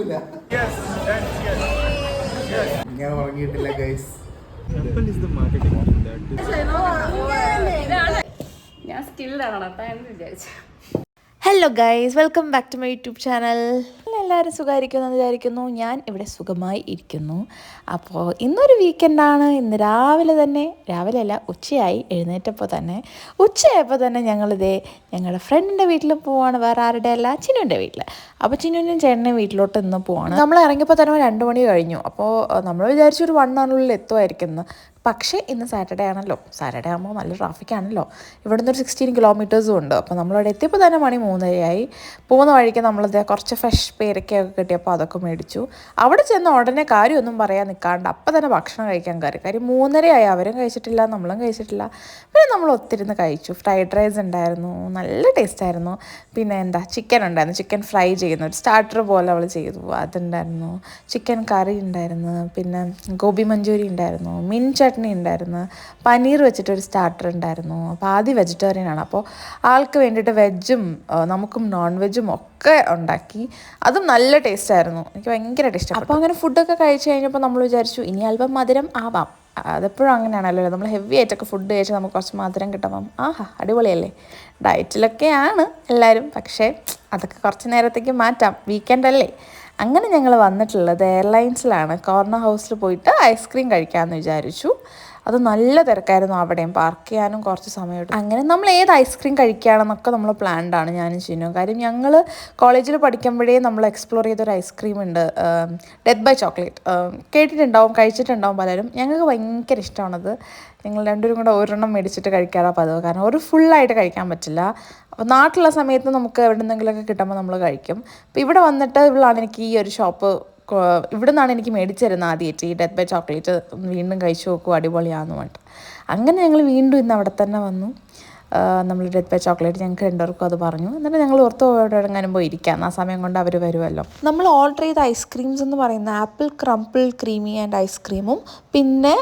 ഉറങ്ങൂല ഞാൻ ഉറങ്ങിയിട്ടില്ല guys Apple is the marketing team that is ഞാൻ സ്കിൽഡാണ് അപ്പൊ എന്ന് വിചാരിച്ചു. Hello guys welcome back to my YouTube channel എല്ലാവരും സുഖമായിരിക്കുന്നു എന്ന് വിചാരിക്കുന്നു. ഞാൻ ഇവിടെ സുഖമായി ഇരിക്കുന്നു. അപ്പോൾ ഇന്നൊരു വീക്കെൻഡാണ് ഇന്ന് രാവിലെ തന്നെ രാവിലെ അല്ല ഉച്ചയായി എഴുന്നേറ്റപ്പോൾ തന്നെ. ഉച്ചയായപ്പോൾ തന്നെ ഞങ്ങളിതേ ഞങ്ങളുടെ ഫ്രണ്ടിന്റെ വീട്ടിൽ പോവാണ്. വേറെ ആരുടെ അല്ല ചിനുവിന്റെ വീട്ടിൽ അപ്പോൾ ചിനുവിനും ചേട്ടന്റെ വീട്ടിലോട്ട് ഇന്ന് പോവാണ്. നമ്മൾ ഇറങ്ങിയപ്പോൾ തന്നെ രണ്ട് മണി കഴിഞ്ഞു. അപ്പോൾ നമ്മൾ വിചാരിച്ചു ഒരു വൺ അവറിനുള്ളിൽ എത്തുമായിരിക്കും എന്ന് പക്ഷേ ഇന്ന് സാറ്റർഡേ ആണല്ലോ. സാറ്റർഡേ ആകുമ്പോൾ നല്ല ട്രാഫിക് ആണല്ലോ. ഇവിടുന്ന് ഒരു സിക്സ്റ്റീൻ കിലോമീറ്റേഴ്സും ഉണ്ട്. അപ്പോൾ നമ്മളവിടെ എത്തിയപ്പോൾ തന്നെ മണി മൂന്നരയായി. പോകുന്ന വഴിക്ക് നമ്മളത് കുറച്ച് ഫ്രഷ് പേരക്കയൊക്കെ കിട്ടിയപ്പോൾ അതൊക്കെ മേടിച്ചു. അവിടെ ചെന്ന ഉടനെ കാര്യമൊന്നും പറയാൻ നിൽക്കാണ്ട് അപ്പം തന്നെ ഭക്ഷണം കഴിക്കാൻ കയറി. കാര്യം മൂന്നരയായി അവരും കഴിച്ചിട്ടില്ല നമ്മളും കഴിച്ചിട്ടില്ല. പിന്നെ നമ്മൾ ഒത്തിരുന്ന് കഴിച്ചു. ഫ്രൈഡ് റൈസ് ഉണ്ടായിരുന്നു നല്ല ടേസ്റ്റ് ആയിരുന്നു. പിന്നെ എന്താ ചിക്കൻ ഉണ്ടായിരുന്നു. ചിക്കൻ ഫ്രൈ ചെയ്യുന്നു ഒരു സ്റ്റാർട്ടർ പോലെ അവൾ ചെയ്തു. അതുണ്ടായിരുന്നു. ചിക്കൻ കറി ഉണ്ടായിരുന്നു. പിന്നെ ഗോബി മഞ്ചൂരി ഉണ്ടായിരുന്നു. മിൻ ചട്നി ഉണ്ടായിരുന്നു. പനീർ വെച്ചിട്ടൊരു സ്റ്റാർട്ടർ ഉണ്ടായിരുന്നു. അപ്പോൾ ആദ്യം വെജിറ്റേറിയൻ ആണ്. അപ്പോൾ ആൾക്ക് വേണ്ടിയിട്ട് വെജും നമുക്കും നോൺ വെജും ഒക്കെ ഉണ്ടാക്കി. അതും നല്ല ടേസ്റ്റ് ആയിരുന്നു. എനിക്ക് ഭയങ്കര ടേസ്റ്റ് അപ്പോൾ അങ്ങനെ ഫുഡൊക്കെ കഴിച്ചു കഴിഞ്ഞപ്പോൾ നമ്മൾ വിചാരിച്ചു ഇനി അല്പം മധുരം ആവാം. അതെപ്പോഴും അങ്ങനെയാണല്ലോ. നമ്മൾ ഹെവി ആയിട്ടൊക്കെ ഫുഡ് കഴിച്ച് നമുക്ക് കുറച്ച് മധുരം കിട്ടുമ്പം ആഹാ അടിപൊളിയല്ലേ? ഡയറ്റിലൊക്കെയാണ് എല്ലാവരും പക്ഷേ അതൊക്കെ കുറച്ച് നേരത്തേക്ക് മാറ്റാം. വീക്കെൻഡ് അല്ലേ? അങ്ങനെ ഞങ്ങൾ വന്നിട്ടുള്ളത് എയർലൈൻസിലാണ് കോർണർ ഹൗസിൽ പോയിട്ട് ഐസ്ക്രീം കഴിക്കാമെന്ന് വിചാരിച്ചു. അത് നല്ല തിരക്കായിരുന്നു അവിടെയും. പാർക്ക് ചെയ്യാനും കുറച്ച് സമയം അങ്ങനെ നമ്മൾ ഏത് ഐസ്ക്രീം കഴിക്കുകയാണെന്നൊക്കെ നമ്മൾ പ്ലാൻഡാണ് ഞാനും ചിന്നു കാര്യം ഞങ്ങൾ കോളേജിൽ പഠിക്കുമ്പോഴേ നമ്മൾ എക്സ്പ്ലോർ ചെയ്തൊരു ഐസ്ക്രീം ഉണ്ട് ഡെത്ത് ബൈ ചോക്ലേറ്റ് കേട്ടിട്ടുണ്ടാവും കഴിച്ചിട്ടുണ്ടാവും പലരും. ഞങ്ങൾക്ക് ഭയങ്കര ഇഷ്ടമാണത്. ഞങ്ങൾ രണ്ടുപേരും കൂടെ ഒരെണ്ണം മേടിച്ചിട്ട് കഴിക്കാറാണ് പതിവ്. കാരണം ഒരു ഫുള്ളായിട്ട് കഴിക്കാൻ പറ്റില്ല. അപ്പോൾ നാട്ടിലുള്ള സമയത്ത് നമുക്ക് എവിടെ നിന്നെങ്കിലുമൊക്കെ കിട്ടുമ്പോൾ നമ്മൾ കഴിക്കും. അപ്പോൾ ഇവിടെ വന്നിട്ട് ഇവളാണ് എനിക്ക് ഈ ഒരു ഷോപ്പ് ഇവിടെ നിന്നാണ് എനിക്ക് മേടിച്ചു തരുന്നത് ആദ്യമായിട്ട് ഈ ഡെത്ത് ബൈ ചോക്ലേറ്റ് വീണ്ടും കഴിച്ചു നോക്കും അടിപൊളിയാണെന്ന് പറഞ്ഞിട്ട്. അങ്ങനെ ഞങ്ങൾ വീണ്ടും ഇന്ന് അവിടെ തന്നെ വന്നു. ഡെത്ത് ബൈ ചോക്ലേറ്റ് ഞങ്ങൾക്ക് രണ്ടുപേർക്കും അത് പറഞ്ഞു. എന്നിട്ട് ഞങ്ങൾ ഓർത്ത് എവിടെ എങ്ങാനും പോയി ഇരിക്കാം. ആ സമയം കൊണ്ട് അവർ വരുമല്ലോ നമ്മൾ ഓർഡർ ചെയ്ത ഐസ്ക്രീംസ് എന്ന് പറയുന്ന ആപ്പിൾ ക്രംപിൾ ക്രീമി ആൻഡ് ഐസ്ക്രീമും പിന്നെ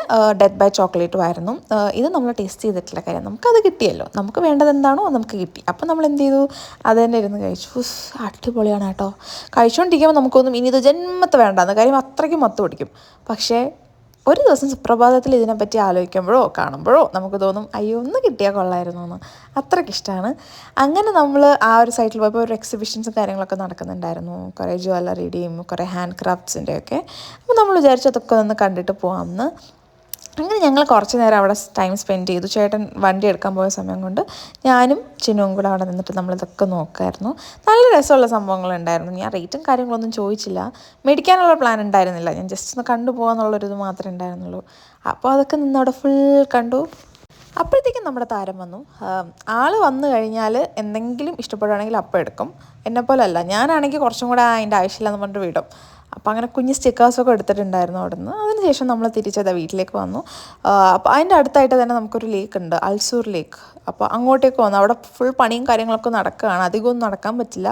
ഡെത്ത് ബൈ ചോക്ലേറ്റും ആയിരുന്നു. ഇത് നമ്മൾ ടേസ്റ്റ് ചെയ്തിട്ടില്ല കാര്യം. നമുക്കത് കിട്ടിയല്ലോ. നമുക്ക് വേണ്ടത് എന്താണോ നമുക്ക് കിട്ടി. അപ്പോൾ നമ്മൾ എന്ത് ചെയ്തു? അത് തന്നെ ഇരുന്ന് കഴിച്ചു. അടിപൊളിയാണ് കേട്ടോ. കഴിച്ചുകൊണ്ടിരിക്കുമ്പോൾ നമുക്കൊന്നും ഇനി ഇത് ജന്മത്ത് വേണ്ടാന്ന്. കാര്യം അത്രയ്ക്ക് മൊത്തം പിടിക്കും. പക്ഷേ ഒരു ദിവസം സുപ്രഭാതത്തിൽ ഇതിനെപ്പറ്റി ആലോചിക്കുമ്പോഴോ കാണുമ്പോഴോ നമുക്ക് തോന്നും അയ്യോ ഒന്ന് കിട്ടിയാൽ കൊള്ളായിരുന്നു എന്ന്. അത്രയ്ക്ക് ഇഷ്ടമാണ് അങ്ങനെ നമ്മൾ ആ ഒരു സൈറ്റിൽ പോയപ്പോൾ ഒരു എക്സിബിഷൻസും കാര്യങ്ങളൊക്കെ നടക്കുന്നുണ്ടായിരുന്നു. കുറേ ജ്വല്ലറിയുടെയും കുറേ ഹാൻഡ് ക്രാഫ്റ്റ്സിന്റെയൊക്കെ അപ്പോൾ നമ്മൾ വിചാരിച്ചു അതൊക്കെ ഒന്ന് കണ്ടിട്ട് പോകാമെന്ന് അങ്ങനെ ഞങ്ങൾ കുറച്ച് നേരം അവിടെ ടൈം സ്പെൻഡ് ചെയ്തു. ചേട്ടൻ വണ്ടി എടുക്കാൻ പോയ സമയം കൊണ്ട് ഞാനും ചിന്നുവും കൂടെ അവിടെ നിന്നിട്ട് നമ്മളിതൊക്കെ നോക്കായിരുന്നു. നല്ല രസമുള്ള സംഭവങ്ങളുണ്ടായിരുന്നു ഞാൻ റേറ്റും കാര്യങ്ങളൊന്നും ചോദിച്ചില്ല. മേടിക്കാനുള്ള പ്ലാൻ ഉണ്ടായിരുന്നില്ല. ഞാൻ ജസ്റ്റ് ഒന്ന് കണ്ടു പോകാന്നുള്ളൊരിത് മാത്രമേ ഉണ്ടായിരുന്നുള്ളൂ. അപ്പോൾ അതൊക്കെ നിന്ന് അവിടെ ഫുൾ കണ്ടു. അപ്പോഴത്തേക്കും നമ്മുടെ താരം വന്നു. ആൾ വന്നു കഴിഞ്ഞാൽ എന്തെങ്കിലും ഇഷ്ടപ്പെടുകയാണെങ്കിൽ അപ്പം എടുക്കും. എന്നെപ്പോലല്ല. ഞാനാണെങ്കിൽ കുറച്ചും കൂടെ അതിന്റെ ആവശ്യമില്ലെന്ന് പറഞ്ഞിട്ട് വിടും. അപ്പോൾ അങ്ങനെ കുഞ്ഞ് സ്റ്റിക്കേഴ്സൊക്കെ എടുത്തിട്ടുണ്ടായിരുന്നു അവിടെ നിന്ന് അതിനുശേഷം നമ്മൾ തിരിച്ചത് വീട്ടിലേക്ക് വന്നു. അപ്പോൾ അതിന്റെ അടുത്തായിട്ട് തന്നെ നമുക്കൊരു ലേക്ക് ഉണ്ട് അൽസൂർ ലേക്ക് അപ്പോൾ അങ്ങോട്ടേക്ക് വന്നു. അവിടെ ഫുൾ പണിയും കാര്യങ്ങളൊക്കെ നടക്കുകയാണ്. അധികമൊന്നും നടക്കാൻ പറ്റില്ല.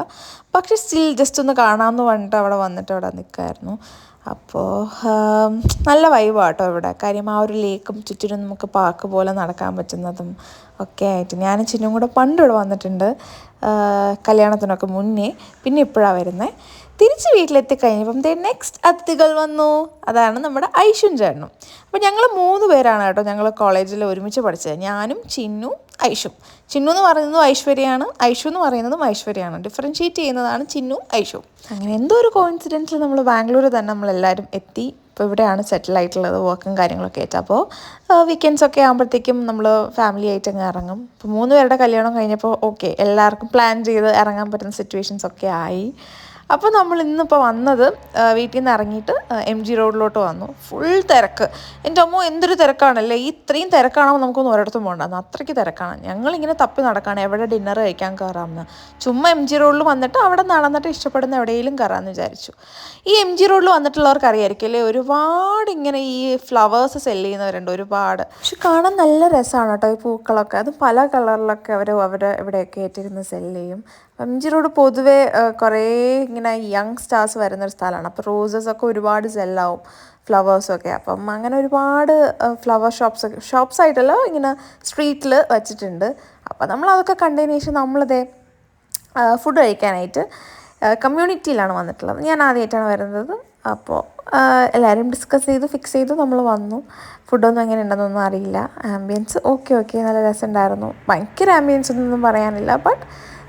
പക്ഷേ സ്റ്റിൽ ജസ്റ്റ് ഒന്ന് കാണാമെന്ന് പറഞ്ഞിട്ട് അവിടെ വന്നിട്ട് അവിടെ നിൽക്കായിരുന്നു. അപ്പോൾ നല്ല വൈബാണ് കേട്ടോ ഇവിടെ. കാര്യം ആ ഒരു ലേക്കും ചുറ്റിനും നമുക്ക് പാർക്ക് പോലെ നടക്കാൻ പറ്റുന്നതും ഒക്കെ ആയിട്ട്. ഞാൻ ചിന്നും കൂടെ പണ്ട് ഇവിടെ വന്നിട്ടുണ്ട്. കല്യാണത്തിനൊക്കെ മുന്നേ. പിന്നെ ഇപ്പോഴാണ് വരുന്നത് തിരിച്ച് വീട്ടിലെത്തി കഴിഞ്ഞപ്പം ദേ നെക്സ്റ്റ് അതിഥികൾ വന്നു. അതാണ് നമ്മുടെ ഐഷും ചേട്ടനും. അപ്പോൾ ഞങ്ങൾ മൂന്ന് പേരാണ് കേട്ടോ ഞങ്ങൾ കോളേജിൽ ഒരുമിച്ച് പഠിച്ചത്. ഞാനും ചിന്നു ഐഷും ചിന്നു എന്ന് പറയുന്നതും ഐശ്വര്യയാണ് ഐഷു എന്ന് പറയുന്നതും ഐശ്വര്യയാണ് ഡിഫറൻഷ്യേറ്റ് ചെയ്യുന്നതാണ് ചിന്നു ഐഷു അങ്ങനെ എന്തോ ഒരു കോയിൻസിഡൻസിൽ നമ്മൾ ബാംഗ്ലൂർ തന്നെ നമ്മളെല്ലാവരും എത്തി. ഇപ്പോൾ ഇവിടെയാണ് സെറ്റിൽ ആയിട്ടുള്ളത് വർക്കും കാര്യങ്ങളൊക്കെ ആയിട്ട്. അപ്പോൾ വീക്കെൻഡ്സ് ഒക്കെ ആകുമ്പോഴത്തേക്കും നമ്മൾ ഫാമിലി ആയിട്ട് അങ്ങ് ഇറങ്ങും. ഇപ്പോൾ മൂന്ന് പേരുടെ കല്യാണം കഴിഞ്ഞപ്പോൾ ഓക്കെ എല്ലാവർക്കും പ്ലാൻ ചെയ്ത് ഇറങ്ങാൻ പറ്റുന്ന സിറ്റുവേഷൻസ് ഒക്കെ ആയി. അപ്പോൾ നമ്മൾ ഇന്നിപ്പോൾ വന്നത് വീട്ടിൽ നിന്ന് ഇറങ്ങിയിട്ട് എം ജി റോഡിലോട്ട് വന്നു. ഫുൾ തിരക്ക്. എന്റെ അമ്മ എന്തൊരു തിരക്കാണല്ലേ? ഇത്രയും തിരക്കാണോ നമുക്കൊന്നും ഒരിടത്തും പോകണ്ട അത്രയ്ക്ക് തിരക്കാണ്. ഞങ്ങളിങ്ങനെ തപ്പി നടക്കാണ്. എവിടെ ഡിന്നർ കഴിക്കാൻ കയറാമെന്ന് ചുമ്മാ എം ജി റോഡിൽ വന്നിട്ട് അവിടെ നടന്നിട്ട് ഇഷ്ടപ്പെടുന്ന എവിടെയെങ്കിലും കയറാമെന്ന് വിചാരിച്ചു. ഈ എം ജി റോഡിൽ വന്നിട്ടുള്ളവർക്ക് അറിയായിരിക്കും അല്ലേ? ഒരുപാട് ഇങ്ങനെ ഈ ഫ്ലവേഴ്സ് സെൽ ചെയ്യുന്നവരുണ്ട്. ഒരുപാട്. പക്ഷെ കാണാൻ നല്ല രസമാണ് കേട്ടോ ഈ പൂക്കളൊക്കെ. അത് പല കളറിലൊക്കെ അവർ അവരെ ഇവിടെയൊക്കെ ഏറ്റിരുന്ന് സെൽ ചെയ്യും. എം ജി റോഡ് പൊതുവേ കുറേ ഇങ്ങനെ യങ് സ്റ്റാർസ് വരുന്നൊരു സ്ഥലമാണ്. അപ്പോൾ റോസസ് ഒക്കെ ഒരുപാട് സെല്ലാവും ഫ്ലവേഴ്സൊക്കെ അപ്പം അങ്ങനെ ഒരുപാട് ഫ്ലവർ ഷോപ്സ് ഷോപ്സ് ആയിട്ടല്ല ഇങ്ങനെ സ്ട്രീറ്റിൽ വെച്ചിട്ടുണ്ട്. അപ്പം നമ്മൾ അതൊക്കെ കണ്ടതിന് ശേഷം നമ്മളിതേ ഫുഡ് കഴിക്കാനായിട്ട് കമ്മ്യൂണിറ്റിയിലാണ് വന്നിട്ടുള്ളത്. ഞാൻ ആദ്യമായിട്ടാണ് വരുന്നത്. അപ്പോൾ എല്ലാവരും ഡിസ്കസ് ചെയ്ത് ഫിക്സ് ചെയ്ത് നമ്മൾ വന്നു. ഫുഡൊന്നും എങ്ങനെ ഉണ്ടെന്നൊന്നും അറിയില്ല. ആംബിയൻസ് ഓക്കെ ഓക്കെ നല്ല രസമുണ്ടായിരുന്നു. ഭയങ്കര ആംബിയൻസ് ഒന്നും പറയാനില്ല ബട്ട്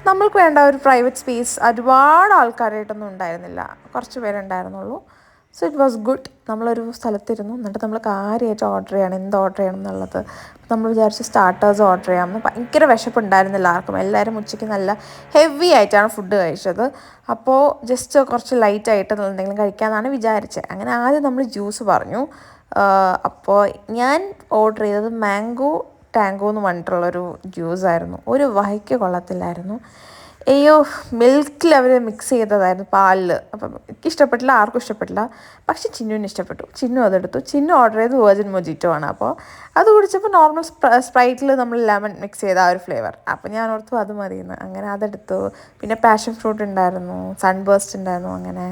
നമ്മൾക്ക് വേണ്ട ഒരു പ്രൈവറ്റ് സ്പേസ് ഒരുപാട് ആൾക്കാരായിട്ടൊന്നും ഉണ്ടായിരുന്നില്ല. കുറച്ച് പേരുണ്ടായിരുന്നുള്ളൂ സോ ഇറ്റ് വാസ് ഗുഡ് നമ്മളൊരു സ്ഥലത്തിരുന്നു. എന്നിട്ട് നമ്മൾ കാര്യമായിട്ട് ഓർഡർ ചെയ്യണം. എന്ത് ഓർഡർ ചെയ്യണം എന്നുള്ളത്. നമ്മൾ വിചാരിച്ച് സ്റ്റാർട്ടേഴ്സ് ഓർഡർ ചെയ്യാമെന്ന് ഭയങ്കര വിശപ്പുണ്ടായിരുന്നില്ല ആർക്കും. എല്ലാവരും ഉച്ചയ്ക്ക് നല്ല ഹെവി ആയിട്ടാണ് ഫുഡ് കഴിച്ചത്. അപ്പോൾ ജസ്റ്റ് കുറച്ച് ലൈറ്റ് ആയിട്ട് എന്തെങ്കിലും കഴിക്കാമെന്നാണ് വിചാരിച്ചത് അങ്ങനെ ആദ്യം നമ്മൾ ജ്യൂസ് പറഞ്ഞു. അപ്പോൾ ഞാൻ ഓർഡർ ചെയ്തത് മാംഗോ ടാങ്കോ എന്ന് പറഞ്ഞിട്ടുള്ളൊരു ജ്യൂസായിരുന്നു. ഒരു വഹയ്ക്ക് കൊള്ളത്തില്ലായിരുന്നു. അയ്യോ മിൽക്കിൽ അവർ മിക്സ് ചെയ്തതായിരുന്നു പാലിൽ അപ്പം എനിക്ക് ഇഷ്ടപ്പെട്ടില്ല ആർക്കും ഇഷ്ടപ്പെട്ടില്ല. പക്ഷേ ചിന്നുവിന് ഇഷ്ടപ്പെട്ടു. ചിന്നു അതെടുത്തു. ചിന്നു ഓർഡർ ചെയ്ത് വേർജിൻ മൊജിറ്റോ ആണ് അപ്പോൾ. അത് കുടിച്ചപ്പോൾ നോർമൽ സ്പ്രൈറ്റിൽ നമ്മൾ ലെമൺ മിക്സ് ചെയ്ത ആ ഒരു ഫ്ലേവർ അപ്പോൾ ഞാൻ ഓർത്തു അത് മതിയെന്ന് അങ്ങനെ അതെടുത്തു. പിന്നെ പാഷൻ ഫ്രൂട്ട് ഉണ്ടായിരുന്നു സൺബേസ്റ്റ് ഉണ്ടായിരുന്നു അങ്ങനെ.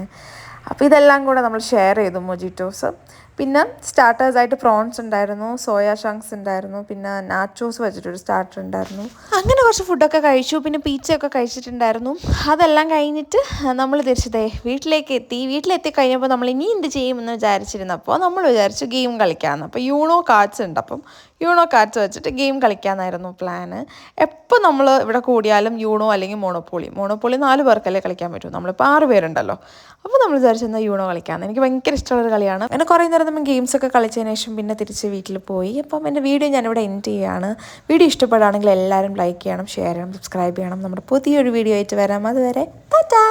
അപ്പോൾ ഇതെല്ലാം കൂടെ നമ്മൾ ഷെയർ ചെയ്തു മൊജിറ്റോസ് പിന്നെ സ്റ്റാർട്ടേഴ്സായിട്ട് പ്രോൺസ് ഉണ്ടായിരുന്നു സോയാ ഷങ്ക്സ് ഉണ്ടായിരുന്നു പിന്നെ നാച്ചോസ് വെച്ചിട്ടൊരു സ്റ്റാർട്ടർ ഉണ്ടായിരുന്നു. അങ്ങനെ കുറച്ച് ഫുഡൊക്കെ കഴിച്ചു പിന്നെ പീച്ചയൊക്കെ കഴിച്ചിട്ടുണ്ടായിരുന്നു. അതെല്ലാം കഴിഞ്ഞിട്ട് നമ്മൾ തിരിച്ചതേ വീട്ടിലേക്ക് എത്തി. വീട്ടിലെത്തി കഴിഞ്ഞപ്പോൾ നമ്മൾ ഇനി എന്ത് ചെയ്യുമെന്ന് വിചാരിച്ചിരുന്നപ്പോൾ നമ്മൾ വിചാരിച്ചു ഗെയിം കളിക്കാമെന്ന് അപ്പോൾ യൂണോ കാർഡ്സ് ഉണ്ട്. അപ്പം യൂണോ കാർഡ്സ് വെച്ചിട്ട് ഗെയിം കളിക്കാമെന്നായിരുന്നു പ്ലാന് എപ്പോൾ നമ്മൾ ഇവിടെ കൂടിയാലും യൂണോ അല്ലെങ്കിൽ മോണോപോളി മോണോപോളി നാല് പേർക്കല്ലേ കളിക്കാൻ പറ്റൂ. നമ്മളിപ്പോൾ ആറ് പേരുണ്ടല്ലോ. അപ്പോൾ നമ്മൾ വിചാരിച്ചെന്നാൽ യൂണോ കളിക്കാമെന്ന് എനിക്ക് ഭയങ്കര ഇഷ്ടമുള്ളൊരു കളിയാണ്. എന്നെ കുറേ നേരം നമ്മൾ ഗെയിംസൊക്കെ കളിച്ചതിന് ശേഷം പിന്നെ തിരിച്ച് വീട്ടിൽ പോയി. അപ്പം എന്റെ വീഡിയോ ഞാനിവിടെ എൻഡ് ചെയ്യുകയാണ്. വീഡിയോ ഇഷ്ടപ്പെടുകയാണെങ്കിൽ എല്ലാവരും ലൈക്ക് ചെയ്യണം ഷെയർ ചെയ്യണം സബ്സ്ക്രൈബ് ചെയ്യണം. നമ്മുടെ പുതിയൊരു വീഡിയോ ആയിട്ട് വരാം. അതുവരെ ടാറ്റാ!